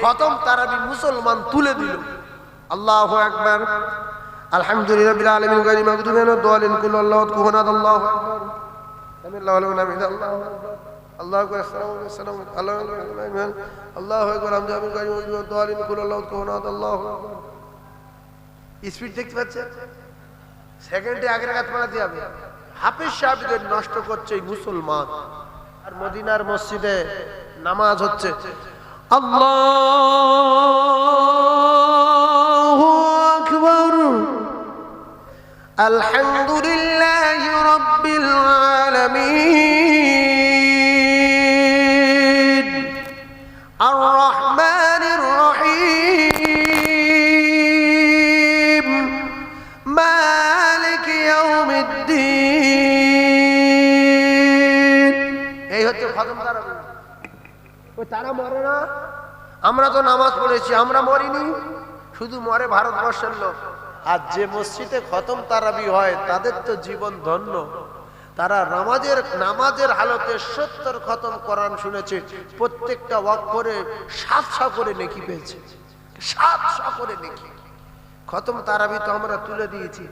খতম তারাবি মুসলমান তুলে দিল আল্লাহ একবার আলহামদুলিল্লাহ বিল আলামিন গায়রি মাগদুবিন ওয়াদ-দালিন কুল আল্লাহু কুহানাদ আল্লাহু আল্লাহু আল্লাহু আল্লাহু আল্লাহু আল্লাহু স্পিড দেখতে পাচ্ছেন সেকেন্ডে আগের কাজ পড়াতে হবে হাফিজ সাহেবদের নষ্ট করছে মুসলমান আর মদিনার মসজিদে নামাজ হচ্ছে আল্লাহু আকবার আলহামদুলিল্লাহি রাব্বিল আলামিন আর রহমানির রহিম মালিক ইয়াউমিদ্দিন এই হচ্ছে খতম তারাবি। ওই তারা মরে না। আমরা তো নামাজ পড়েছি, আমরা মরিনি। শুধু মরে ভারতবর্ষের লোক। আর যে মসজিদে খতম তারাবি হয়, তাদের তো জীবন ধন্য। তারা নামাজের নামাজের হালতে সত্তর খতম করান শুনেছে, প্রত্যেকটা ওয়াক অক্ষরে সাতশো করে নেকি পেয়েছে। সাতশো করে নেকি। খতম তারাবি তো আমরা তুলে দিয়েছি।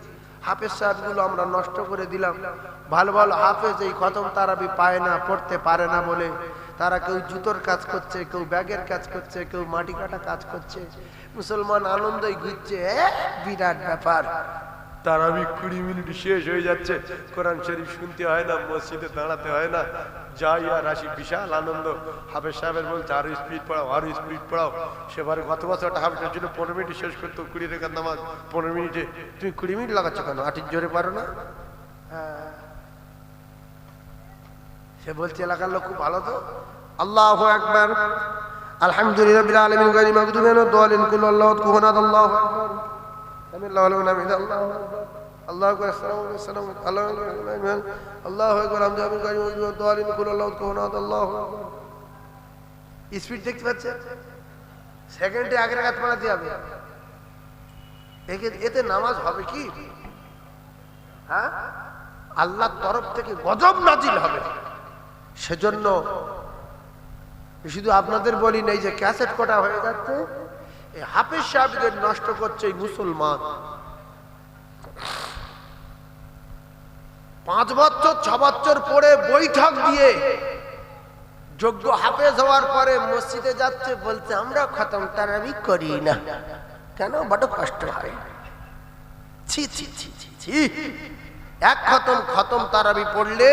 হাফেজ সাহেবগুলো আমরা নষ্ট করে দিলাম। ভালো ভালো হাফেজ এই খতম তারাবি পায় না, পড়তে পারে না বলে তারা কেউ জুতোর কাজ করছে কেউ ব্যাগের কাজ করছে কেউ মাটি কাটা কাজ করছে। মুসলমান আনন্দই ঘুরছে বিরাট ব্যাপার। তারাবি কুড়ি মিনিট শেষ হয়ে যাচ্ছে। কোরআন শরীফ শুনতে হয় না মসজিদে দাঁড়াতে হয় না। যাই আর আসি বিশাল আনন্দ। হাফেজ সাহেবের বলছে আরও স্পিড পড়াও আরও স্পিড পড়াও। সেবারে গত বছর একটা হাফেজের জন্য পনেরো মিনিট শেষ করতো কুড়ি রেখার নামাজ। পনেরো মিনিটে। তুমি কুড়ি মিনিট লাগাচ্ছ কেন? আটির জোরে পারো না? হ্যাঁ। সে বলছে, এলাকার লোক খুব ভালো তো? আল্লাহ একবার আলহামদুলিল্লাহ আল্লাহু আল্লাহু আল্লাহু আল্লাহু স্পিড দেখতে পাচ্ছেন সেকেন্ডে আগের কাজ পড়াতে হবে। এতে নামাজ হবে কি? হ্যাঁ? আল্লাহর তরফ থেকে গজব নাজিল হবে। সেজন্য শুধু আপনাদের বলি নেই যে ক্যাসেট কটা হয়ে যাচ্ছে হাফেজ সাহেবদের নষ্ট করছে মুসলমান। পাঁচ বছর, ছ বছর পরে বৈঠক দিয়ে যোগ্য হাফেজ হওয়ার পরে মসজিদে যাচ্ছে, বলছে, আমরা খতম তারাবি করি না। কেন? বড় কষ্ট হয়। ছি ছি ছি ছি ছি। এক খতম খতম তারাবি পড়লে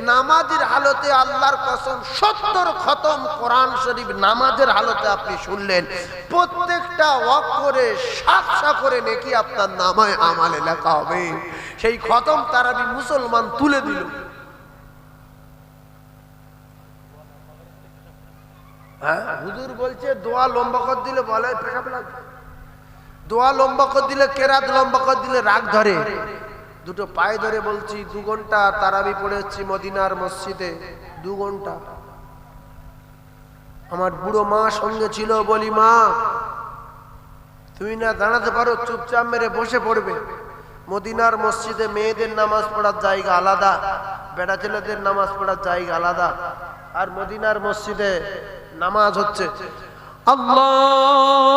নামাজের হালতে আল্লাহর কসম সত্তর খতম কোরআন শরীফ নামাজের হালতে আপনি শুনলেন। প্রত্যেকটা অক্ষরে সাতশা করে নেকি আপনার নামায় আমালে লেখা হবে। সেই খতম তারাবি মুসলমান তুলে দিল। হ্যাঁ? হুজুর বলছে, দোয়া লম্বা কর দিলে বলে, পেশাব লাগবে। দোয়া লম্বা কর দিলে কেরাত লম্বা কর দিলে রাগ ধরে। দুটো পায়ে ধরে বলছি, দু ঘণ্টা তারাবি পড়েছি মদিনার মসজিদে। দু ঘণ্টা। আমার বুড়ো মা সঙ্গে ছিল, বলি, মা, তুমি না দাঁড়াতে পারো, চুপচাপ মেরে বসে পড়বে। মদিনার মসজিদে মেয়েদের নামাজ পড়ার জায়গা আলাদা, বেড়া ছেলেদের নামাজ পড়ার জায়গা আলাদা, আর মদিনার মসজিদে নামাজ হচ্ছে। আল্লাহু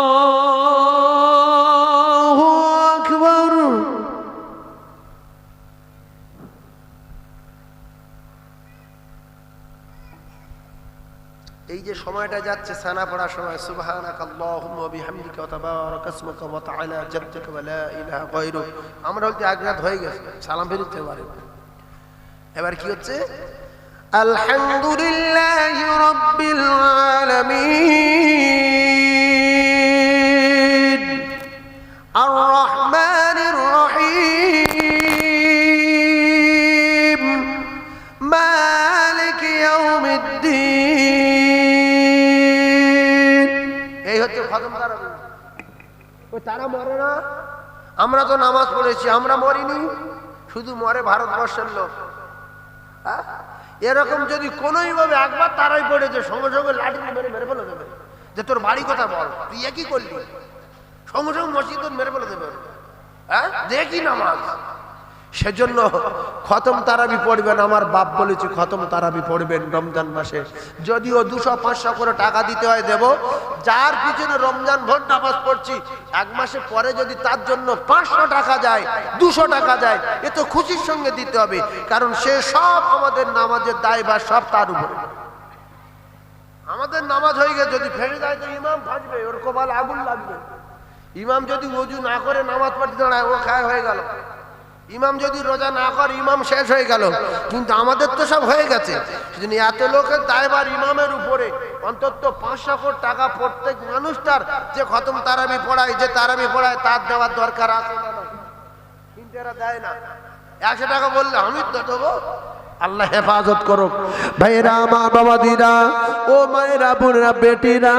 সময়টা যাচ্ছে সানা পড়ার সময় সুবহানাক আল্লাহুম্মা বিহামদিকা ওয়া তাবারাকা ওয়া তাআলা জাদ্দুকা ওয়া লা ইলাহা গায়রুক। আমরা বলতে আগ্রাত হয়ে গেছে? সালাম ফিরতে পারে এবার কি হচ্ছে? আলহামদুলিল্লাহি রাব্বিল আলামিন। আর আমরা তো নামাজ পড়েছি, আমরা মরিনি। শুধু মরে ভারতবর্ষের লোক। হ্যাঁ? এরকম যদি কোনোই ভাবে একবার তারাই পড়েছে, সঙ্গে সঙ্গে লাঠি মেরে মেরে ফেলে দেবে। যে তোর বাড়ি কথা বল? তুই একই করলি। সঙ্গে সঙ্গে মসজিদ মেরে ফেলে দেবে। হ্যাঁ? দেখি নামাজ। সেজন্য খতম তারাবি পড়বেন, আমার বাপ বলেছে খতম তারাবি পড়বেন রমজান মাসে। যদিও দুশো পাঁচশো করে টাকা দিতে হয় দেব, যার পিছনে রমজান ভোর নামাজ পড়ছি, এক মাসে পরে যদি তার জন্য পাঁচশো টাকা যায়, দুশো টাকা যায়, এ তো খুশির সঙ্গে দিতে হবে, কারণ সে সব আমাদের নামাজের দায় বা সব তার উপরে। আমাদের নামাজ হয়ে গেছে, যদি ফেলে যায় তো ইমাম ফাটবে ওর কপাল আগুন লাগবে। ইমাম যদি উজু না করে নামাজ পড়তে দাঁড়ায়, ও খায় হয়ে গেল। ইমাম যদি রোজা না করে, ইমাম শেষ হয়ে গেল। কিন্তু আমাদের তো সব হয়ে গেছে। এত লোকের দায়বার ইমামের উপরে। অন্তত পাঁচশো কোটি টাকা প্রত্যেক মানুষটার যে খতম তারাবি পড়ায় যে তারাবি পড়ায় তার দেওয়ার দরকার আছে কিন্তু এরা দেয় না। একশো টাকা বললে আমি তো দেবো। আল্লাহ হেফাজত করুক। ভাইরা মা বাবাদিরা ও মায়েরা, বোনেরা, বেটিরা,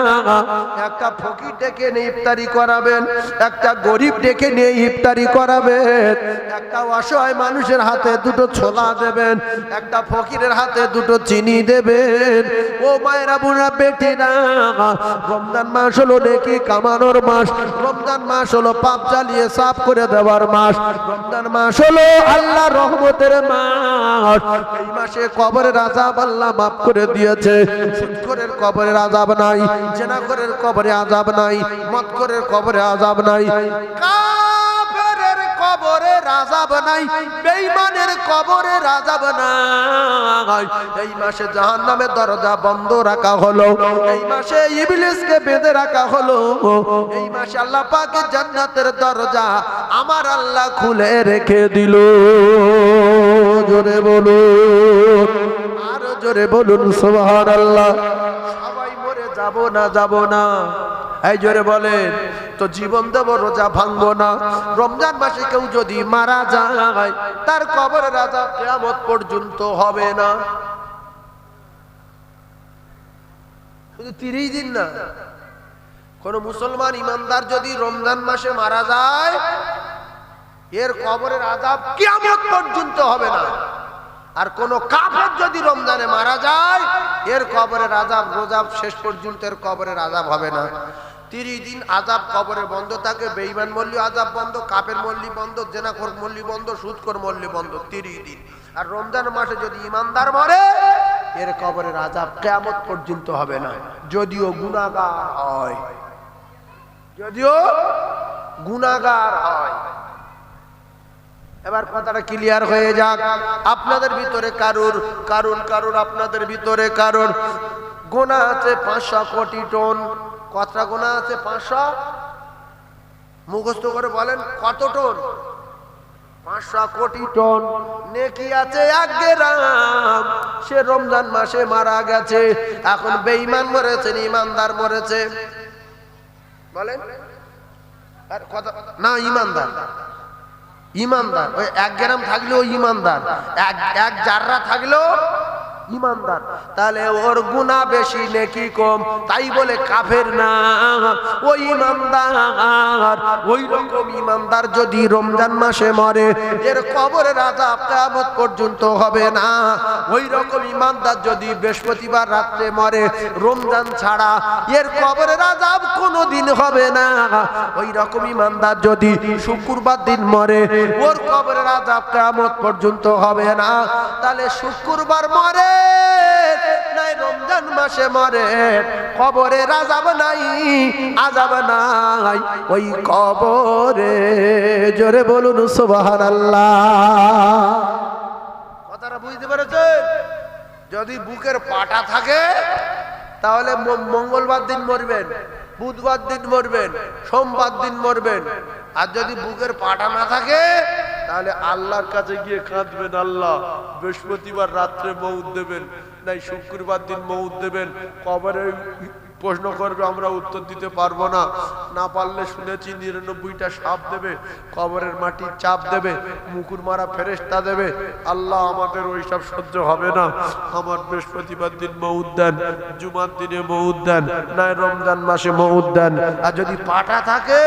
একটা ফকির ডেকে নিয়ে ইফতারি করাবেন, একটা গরিব ডেকে নিয়ে ইফতারি করাবেন, একটা অসহায় মানুষের হাতে দুটো ছোলা দেবেন, একটা ফকিরের হাতে দুটো চিনি দেবেন। ও মায়েরা, বোনেরা, বেটিরা, রমজান মাস হলো নেকি কামানোর মাস, রমজান মাস হলো পাপ জ্বালিয়ে সাফ করে দেওয়ার মাস, রমজান মাস হলো আল্লাহ রহমতের মাঠ। এই মাসে কবরের আজাব আল্লাহ মাফ করে দিয়েছে। সুদখোরের কবরের আজাব নাই জেনাখোরের কবরে আজাব নাই মৎখরের কবরে আজাব নাই। কাফেরের কবরে আজাব নাই বেঈমানের কবরে আজাব নাই এই মাসে জাহান্নামের দরজা বন্ধ রাখা হলো, এই মাসে ইবলিসকে বেঁধে রাখা হলো। এই মাসে আল্লাহ পাকের জান্নাতের দরজা আমার আল্লাহ খুলে রেখে দিল। জোরে বলুন, আরও জোরে বলুন, সুবহানাল্লাহ। সবাই মরে যাব না যাব না। এই জোরে বলেন। তো জীবন দেব, রোজা ভাঙবো না। রমজান মাসে কেউ যদি মারা যায়, তার কবরের রাজা কেয়ামত পর্যন্ত হবে না। শুধু তিরিশ দিন না, কোন মুসলমান ইমানদার যদি রমজান মাসে মারা যায়, এর কবরের আজাব কিয়ামত পর্যন্ত হবে না। আর কোন কাফের যদি রমজানে মারা যায়, এর কবরের আজাব রোজাব শেষ পর্যন্ত এর কবরের আজাব হবে না। তিরিশ দিন আজাব কবরে বন্ধ থাকে বেইমান মল্লি আজাব বন্ধ কাপের মল্লি বন্ধ, জেনাখোর মল্লি বন্ধ সুদখোর মল্লি বন্ধ, তিরিশ দিন। আর রমজান মাসে যদি ইমানদার মরে, এর কবরের আজাব কেমন পর্যন্ত হবে না। যদিও গুণাগার হয়। যদিও গুণাগার হয়। এবার কথাটা ক্লিয়ার হয়ে যাক। আপনাদের ভিতরে কারুর কারুর কারুর, আপনাদের ভিতরে কারুর। গোনা আছে পাঁচশো কোটি টন। কতটা গোনা আছে? পাঁচশো? মুখস্থ করে বলেন, কত টন? পাঁচশো কোটি মাসে মারা গেছে। এখন বেঈমান মরেছে না ইমানদার মরেছে। বলেন। আর না ইমানদার ওই এক গ্রাম থাকলেও ইমানদার এক এক জাররা থাকলেও ইমানদার। তাহলে ওর গুণা বেশি, নেকি কম। তাই বলে কাফের না। ওই ইমানদার। ওই রকম ইমানদার যদি রমজান মাসে মরে, এর কবরের আজাব কিয়ামত পর্যন্ত হবে না। ওই রকম ইমানদার যদি বৃহস্পতিবার রাত্রে মরে, রমজান ছাড়া, এর কবরের আজাব কোনোদিন হবে না। ওই রকম ইমানদার যদি শুক্রবার দিন মরে, ওর কবরের আজাব কিয়ামত পর্যন্ত হবে না। তাহলে শুক্রবার মরে মাসে মরে। কবরে আজাব নাই আজাব নাই, ওই কবরে। জোরে বলুন, সুবহানাল্লাহ। কথাটা বুঝতে পেরেছেন? যদি বুকের পাটা থাকে, তাহলে মঙ্গলবার দিন মরবেন, বুধবার দিন মরবেন, সোমবার দিন মরবেন। আর যদি বুকের পাটা না থাকে তাহলে আল্লাহর কাছে গিয়ে কাঁদবেন আল্লাহ। বৃহস্পতিবার রাত্রে মৌত দেবেন, নাই শুক্রবার দিন মৌত দেবেন। কবরে প্রশ্ন করবে, আমরা উত্তর দিতে পারব না। না পারলে শুনেছি নিরানব্বইটা সাপ দেবে, কবরের মাটি চাপ দেবে মুকুর মারা ফেরেস্তা দেবে। আল্লাহ আমাদের ওইসব সহ্য হবে না। আমার বৃহস্পতিবার দিন মৌদ দেন, জুমার দিনে মৌদ দেন, নাই রমজান মাসে মৌদ দেন। আর যদি পাটা থাকে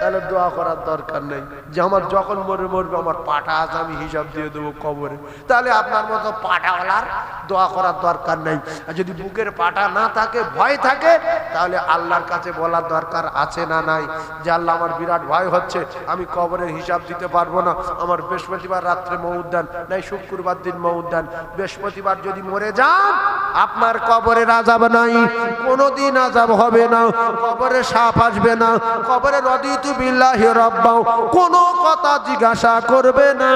তাহলে দোয়া করার দরকার নেই। যে আমার যখন মরে মরবে, আমার পাটা আছে আমি হিসাব দিয়ে দেবো কবরে। তাহলে আপনার মতো পাটাওয়ালার দোয়া করার দরকার নেই। আর যদি বুকের পাটা না থাকে, ভয় থাকে, তাহলে আল্লাহর কাছে বলার দরকার আছে না নাই। যে আল্লাহ আমার বিরাট ভয় হচ্ছে, আমি কবরের হিসাব দিতে পারব না। আমার বৃহস্পতিবার রাত্রে মৌদ্যান নাই শুক্রবার দিন মৌদ্যান বৃহস্পতিবার যদি মরে যান, আপনার কবরের আজাব নাই। কোনোদিন আজাব হবে না। কবরে সাপ আসবে না। কবরে রদিতু রব্বাও কোনো কথা জিজ্ঞাসা করবে না।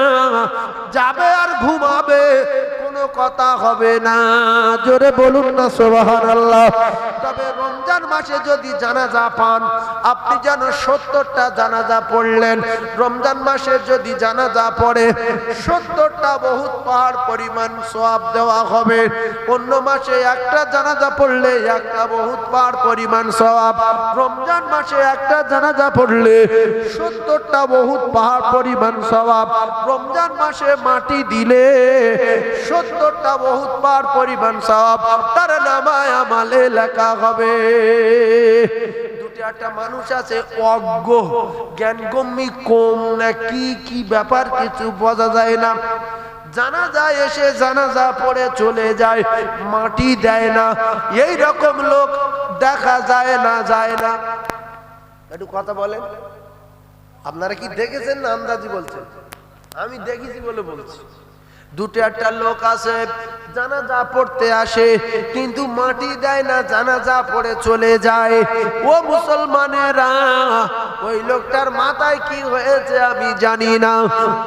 যাবে আর ঘুমাবে কোনো কথা হবে না। জোরে বলুন না সোবাহান আল্লাহ তবে রমজান মাসে যদি জানাজা পান, আপনি যেন সত্তরটা জানাজা পড়লেন। রমজান মাসে যদি জানাজা পড়ে, সত্তরটা বহুত পাহাড় পরিমাণ সওয়াব দেওয়া হবে। অন্য মাসে একটা জানাজা পড়লে একটা বহুত পাহাড় পরিমাণ সওয়াব। রমজান মাসে একটা জানাজা পড়লে সত্তরটা বহুত পাহাড় পরিমাণ সওয়াব। রমজান মাসে মাটি দিলে সত্তরটা বহুত পাহাড় পরিমাণ সওয়াব তার নামায় আমালে লেখা হবে। একটা মানুষ আছে, অজ্ঞ কম কি কি ব্যাপার কিছু বোঝা যায় না। জানাজা এসে জানাজা পড়ে চলে যায়, মাটি দেয় না, এই রকম লোক দেখা যায় না যায় না। একটু কথা বলেন। আপনারা কি দেখেছেন না আন্দাজি বলছেন? আমি দেখেছি বলে বলছি। দুটো একটা লোক আছে, জানাজা পড়তে আসে, কিন্তু মাটি দেয় না, জানাজা পড়ে চলে যায়। ও মুসলমানেরা, ওই লোকটার মাথায় কি হয়েছে আমি জানি না।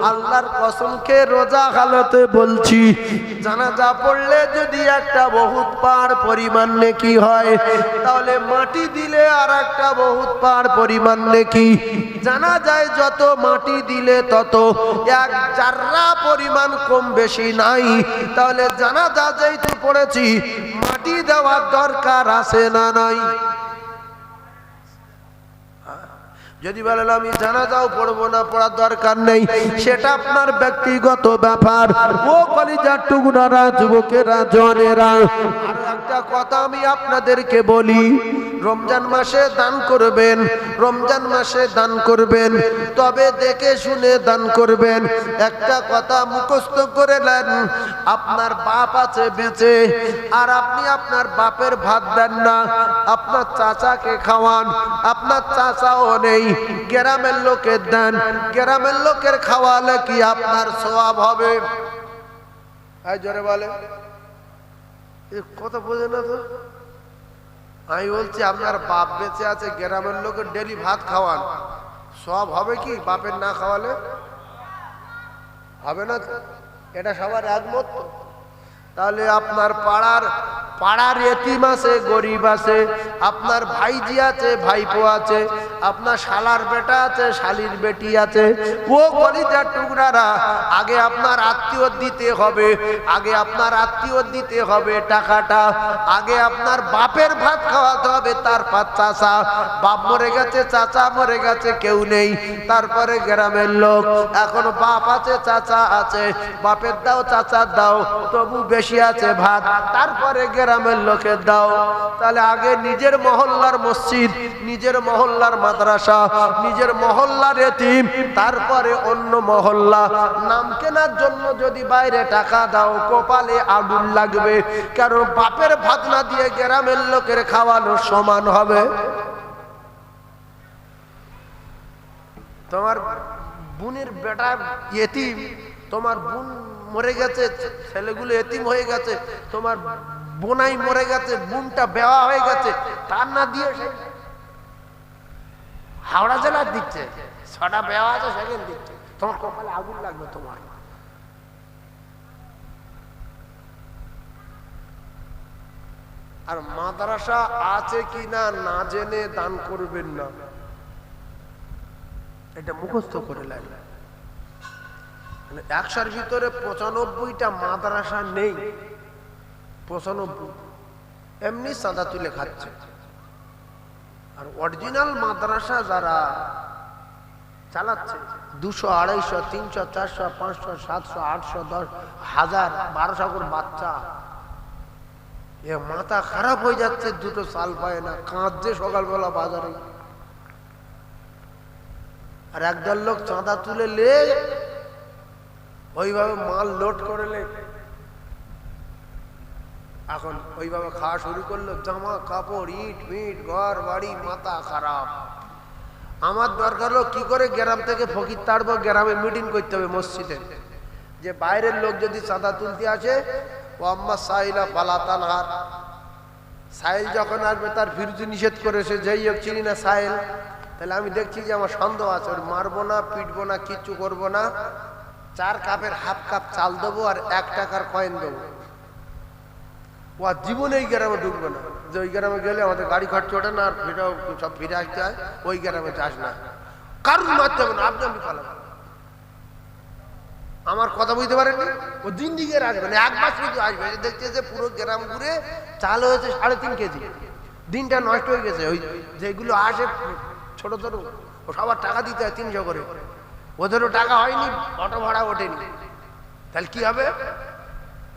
আল্লাহর কসমকে রোজা হালতে বলছি, জানাজা পড়লে যদি একটা বহুত পার পরিমাণ নেকি হয়, তাহলে মাটি দিলে আর একটা বহুত পার পরিমাণ নেকি। জানা যায় যত মাটি দিলে তত এক জাররা পরিমাণ কম বেশি নাই। তাহলে জানা যা যেহেতু পড়েছি, মাটি দেওয়ার দরকার আছে না নাই? যদি বলেন, আমি জানাজাও পড়ব না, পড়ার দরকার নেই। সেটা আপনার ব্যক্তিগত ব্যাপার। ও কলিজার টুকুরারা, যুবকেরা, জনেরা। একটা কথা আমি আপনাদেরকে বলি রমজান মাসে দান করবেন, রমজান মাসে দান করবেন, তবে দেখে শুনে দান করবেন। একটা কথা মুখস্থ করে নেন, আপনার বাপ আছে বেঁচে, আর আপনি আপনার বাপের ভাত দেন না, আপনার চাচাকে খাওয়ান, আপনার চাচাও নেই, গ্রামের লোকের দেন, গ্রামের লোকের খাওয়ালে কি আপনার সোয়াব হবে? জোরে বলে কথা বোঝে না তো? আমি বলছি, আপনার বাপ বেঁচে আছে, গ্রামের লোকের ডেলি ভাত খাওয়ান। সব হবে কি? বাপের না খাওয়ালে? হবে না এটা সবার একমত। তাহলে আপনার পাড়ার পাড়ার এতিম আছে, গরিব আছে, আপনার ভাইজি আছে, ভাইপো আছে আপনার শালার বেটা আছে, শালির বেটি আছে। ও কলিজার টুকরারা, আগে আপনার আত্মীয় দিতে হবে, আগে আপনার আত্মীয় দিতে হবে টাকাটা, আগে আপনার বাপের ভাত খাওয়াতে হবে তারপর চাচা। বাপ মরে গেছে, চাচা মরে গেছে, কেউ নেই। তারপরে গ্রামের লোক, এখন বাপ আছে, চাচা আছে। বাপের দাও, চাচার দাও, তবু বেশি আছে ভাত। তারপরে গ্রামের লোকের দাও। তাহলে আগে নিজের মহল্লার মসজিদ, নিজের মহল্লার মাদ্রাসা নিজের মহল্লার এতিম, তারপরে অন্য মহল্লা। নাম কেনার জন্য যদি বাইরে টাকা দাও, কপালে আগুন লাগবে। কারণ বাপের ভাত না দিয়ে গ্রামের লোকের খাওয়ানো সমান হবে। তোমার বোনের বেটা এতিম, তোমার বোন মরে গেছে, ছেলেগুলো এতিম হয়ে গেছে, তোমার বোনাই মরে গেছে, বোনটা বেওয়া হয়ে গেছে, তার না দিয়ে হাওড়া জেলার দিচ্ছে ছটা বেওয়া আছে সেখানে দিচ্ছে তোমার কপালে আগুন লাগবে তোমার। আর মাদ্রাসা আছে কি না জেনে দান করবেন না। এটা মুখস্থ করে লাগবে মানে একশোর ভিতরে পঁচানব্বইটা মাদ্রাসা নেই। পঁচানব্বই। এমনি সাদা তুলে খাচ্ছে। আর অরিজিনাল মাদ্রাসা যারা চালাচ্ছে, দুশো, আড়াইশো, তিনশো, চারশো, পাঁচশো, সাতশো, আটশো, দশ, হাজার, বারোশো করে বাচ্চা। এ মাথা খারাপ হয়ে যাচ্ছে, দুটো সাল পায় না, কাঁদছে সকালবেলা বাজারে। আর একদল লোক চাঁদা তুলে লে, ওইভাবে মাল লোড করে লে। এখন ওইভাবে খাওয়া শুরু করল, জামা কাপড়, ইট, মিট, ঘর, বাড়ি, মাথা খারাপ। আমার দরকার হলো কি করে গ্রাম থেকে ফকির তাড়বো, গ্রামে মিটিং করতে হবে মসজিদে। যে বাইরের লোক যদি চাঁদা তুলতে আসে, ও আম্মা সাইলা পালাতান হার সাইল যখন আসবে, তার বিরুদ্ধে নিষেধ করেছে যেই হোক, চিনি না সাইল। তাহলে আমি দেখছি যে আমার সন্দেহ আছে, ওর মারবো না, পিটবো না, কিচ্ছু করব না। চার কাপের হাফ কাপ চাল দেবো আর এক টাকার কয়েন দেবো। ও আর জীবনে এই গ্রামে ঢুকবে না। যে ওই গ্রামে গেলে আমাদের গাড়ি খরচ ওঠে না, আর ফিরেও সব ফিরে আসতে হয়, ওই গ্রামে চাষ না। কারুর মারতে হবে না, আপনি আমি আমার কথা বুঝতে পারেননি? ও দিন দিকে আসবে না এক মাস কিন্তু আসবে। দেখছে যে পুরো গ্রাম ঘুরে চাল হয়েছে সাড়ে তিন কেজি। দিনটা নষ্ট হয়ে গেছে। ওই যেগুলো আসে ছোট ছোট, ও সবার টাকা দিতে হয় তিনশো করে। ওদেরও টাকা হয়নি, অটো ভাড়া ওঠেনি। তাহলে কি হবে?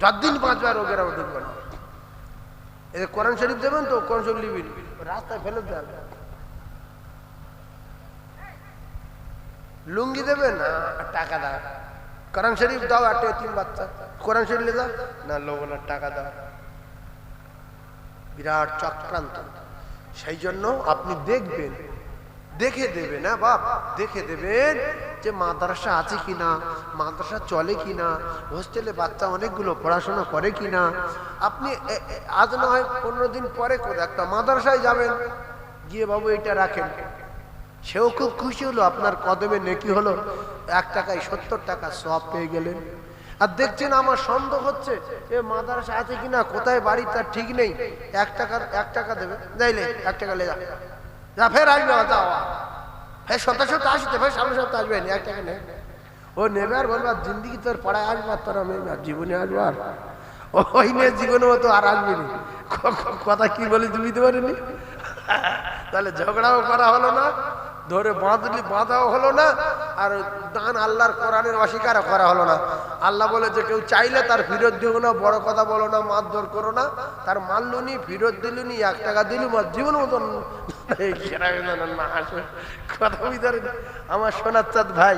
যতদিন পাঁচবার ও গ্রামে ঢুকবে না। এই কোরআন শরীফ দেবেন তো, কোরআন শরীফ লিবিন রাস্তায় ফেলে দেবে লুঙ্গি দেবেন? টাকা দাও। কোরআন শরীফ দাও আর তিন বাচ্চা। কোরআন শরীফ লে দাও না লোক না টাকা দাও। বিরাট চক্রান্ত। সেই জন্য আপনি দেখবেন, দেখে দেবেন হ্যাঁ বাপ, দেখে দেবেন যে মাদ্রাসা আছে কিনা, মাদ্রাসা চলে কিনা, হোস্টেলে বাচ্চা অনেকগুলো পড়াশোনা করে কিনা, আপনি আজ না হয় পনেরো দিন পরে করে একটা মাদ্রাসায় যাবেন, গিয়ে বাবু এটা রাখেন। সেও খুব খুশি হলো, আপনার কদমে নেকি হলো, এক টাকায় সত্তর টাকা সব পেয়ে গেলেন। আর দেখছেন আমার সন্দেহ হচ্ছে, এ মাদ্রাসা আছে কিনা, কোথায় বাড়ি, তার ঠিক নেই। এক টাকার, এক টাকা দেবে যাইলে এক টাকা লে যা। ফের আসবে আবার যাও শত সপ্তাহ আসতে, ভাই, সামনে সপ্তাহ আসবে না এক টাকা নেই ও নেবে আর বলবে, আর জিন্দিগি তোর পড়ায় আসব আর তোর আমি জীবনে আসব আর। ওই নিয়ে জীবনে তো আর আসবি না। কথা কি বলি তুমি দিতে পারিনি? তাহলে ঝগড়াও করা হলো না, ধরে বাঁধলি, বাঁধাও হলো না আর দান আল্লাহর কোরআনের অস্বীকার করা হলো না। আল্লাহ বলে যে কেউ চাইলে তার ফিরত দিও না, বড় কথা বলো না, মারধর করো না। তার মারলুনি ফিরত দিলুনি এক টাকা দিলু মার জীবন মতন। কথা বুঝতে আমার সোনার চাঁদ ভাই,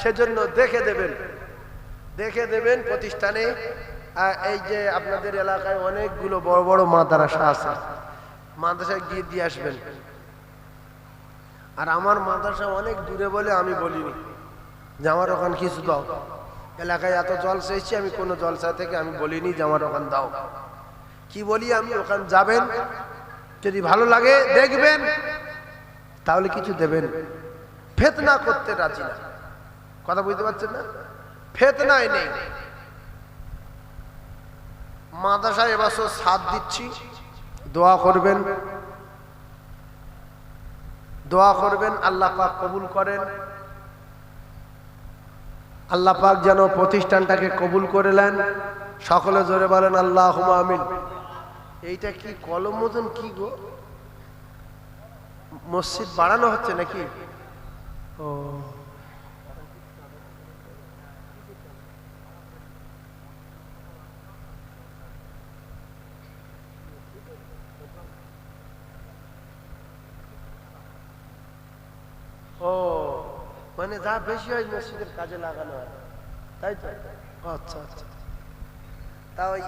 সেজন্য দেখে দেবেন দেখে দেবেন প্রতিষ্ঠানে। এই যে আপনাদের এলাকায় অনেকগুলো বড় বড় মাদ্রাসা আছে, মাদ্রাসায় গিয়ে দিয়ে আসবেন। আর আমার মাদ্রাসা অনেক দূরে বলে আমি বলিনি। যে আমার ওখান কিছু দাও। এলাকায় এত জল এসেছি, আমি কোনো জলসা থেকে আমি বলিনি যে আমার ওখান দাও। কি বলি আমি, ওখান যাবেন, যদি ভালো লাগে দেখবেন, তাহলে কিছু দেবেন। ফেতনা করতে রাজি না। কথা বুঝতে পারছেন না? ফেতনায় নেই। মাদ্রাসায় এবছর সাথ দিচ্ছি, দোয়া করবেন। দোয়া করবেন, আল্লাহ পাক কবুল করেন। আল্লাহ পাক যেন প্রতিষ্ঠানটাকে কবুল করে নেন। সকলে জোরে বলেন আল্লাহ আমিন। এইটা কি কলম মতন কি গো? মসজিদ বাড়ানো হচ্ছে নাকি? ও ও। মানে যা বেশি হয় মসজিদের কাজে লাগানো হয়। তাই তো? আচ্ছা আচ্ছা। তা ওই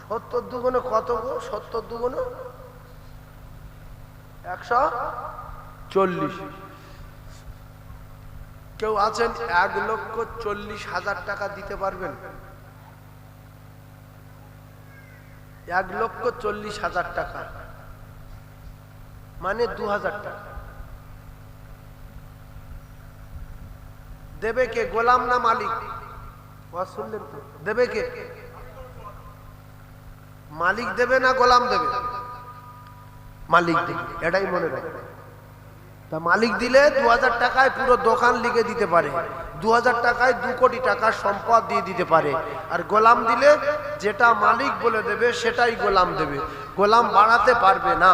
সত্তর দুগুণে কত গো? সত্তর দুগুণে? একশো? চল্লিশ। কেউ আছেন? এক লক্ষ চল্লিশ হাজার টাকা দিতে পারবেন? এক লক্ষ চল্লিশ হাজার টাকা। মানে দু হাজার টাকা। দেবে কে? গোলাম না মালিক? শুনলেন তো? দেবে কে? মালিক দেবে না গোলাম দেবে? মালিক দেবে। এটাই মনে রাখবে। তা মালিক দিলে দু হাজার টাকায় পুরো দোকান লিখে দিতে পারে। দু হাজার টাকায় দু কোটি টাকার সম্পদ দিয়ে দিতে পারে। আর গোলাম দিলে যেটা মালিক বলে দেবে, সেটাই গোলাম দেবে। গোলাম বাড়াতে পারবে না।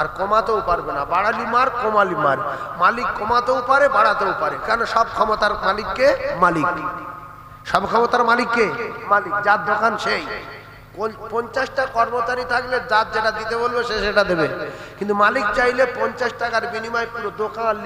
আর কমাতেও পারবে না। বাড়ালি মার, কমালি মার। মালিক কমাতেও পারে, বাড়াতেও পারে। কেন? সব ক্ষমতার মালিককে মালিক। সব ক্ষমতার মালিককে মালিক। যার দোকান সেই। পঞ্চ- পঞ্চাশটা কর্মচারী থাকলে যার যেটা দিতে বলবে, সে সেটা দেবে। কিন্তু মালিক চাইলে পঞ্চাশ টাকার বিনিময়ে পুরো দোকান